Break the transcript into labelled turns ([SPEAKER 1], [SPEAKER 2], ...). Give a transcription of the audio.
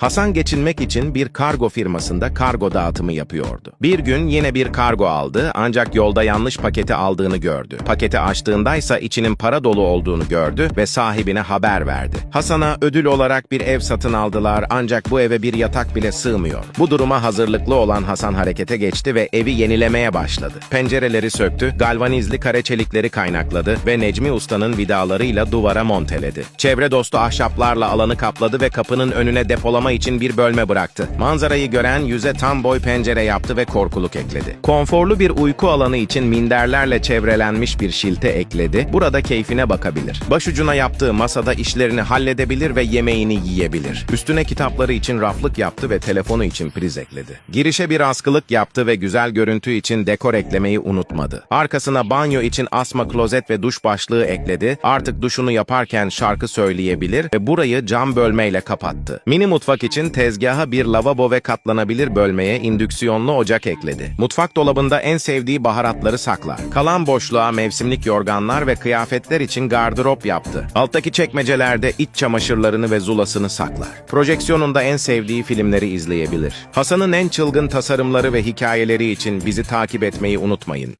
[SPEAKER 1] Hasan geçinmek için bir kargo firmasında kargo dağıtımı yapıyordu. Bir gün yine bir kargo aldı ancak yolda yanlış paketi aldığını gördü. Paketi açtığındaysa içinin para dolu olduğunu gördü ve sahibine haber verdi. Hasan'a ödül olarak bir ev satın aldılar ancak bu eve bir yatak bile sığmıyor. Bu duruma hazırlıklı olan Hasan harekete geçti ve evi yenilemeye başladı. Pencereleri söktü, galvanizli kare çelikleri kaynakladı ve Necmi Usta'nın vidalarıyla duvara monteledi. Çevre dostu ahşaplarla alanı kapladı ve kapının önüne depolama için bir bölme bıraktı. Manzarayı gören yüze tam boy pencere yaptı ve korkuluk ekledi. Konforlu bir uyku alanı için minderlerle çevrelenmiş bir şilte ekledi. Burada keyfine bakabilir. Başucuna yaptığı masada işlerini halledebilir ve yemeğini yiyebilir. Üstüne kitapları için raflık yaptı ve telefonu için priz ekledi. Girişe bir askılık yaptı ve güzel görüntü için dekor eklemeyi unutmadı. Arkasına banyo için asma klozet ve duş başlığı ekledi. Artık duşunu yaparken şarkı söyleyebilir ve burayı cam bölmeyle kapattı. Mini mutfak için tezgaha bir lavabo ve katlanabilir bölmeye indüksiyonlu ocak ekledi. Mutfak dolabında en sevdiği baharatları saklar. Kalan boşluğa mevsimlik yorganlar ve kıyafetler için gardırop yaptı. Alttaki çekmecelerde iç çamaşırlarını ve zulasını saklar. Projeksiyonunda en sevdiği filmleri izleyebilir. Hasan'ın en çılgın tasarımları ve hikayeleri için bizi takip etmeyi unutmayın.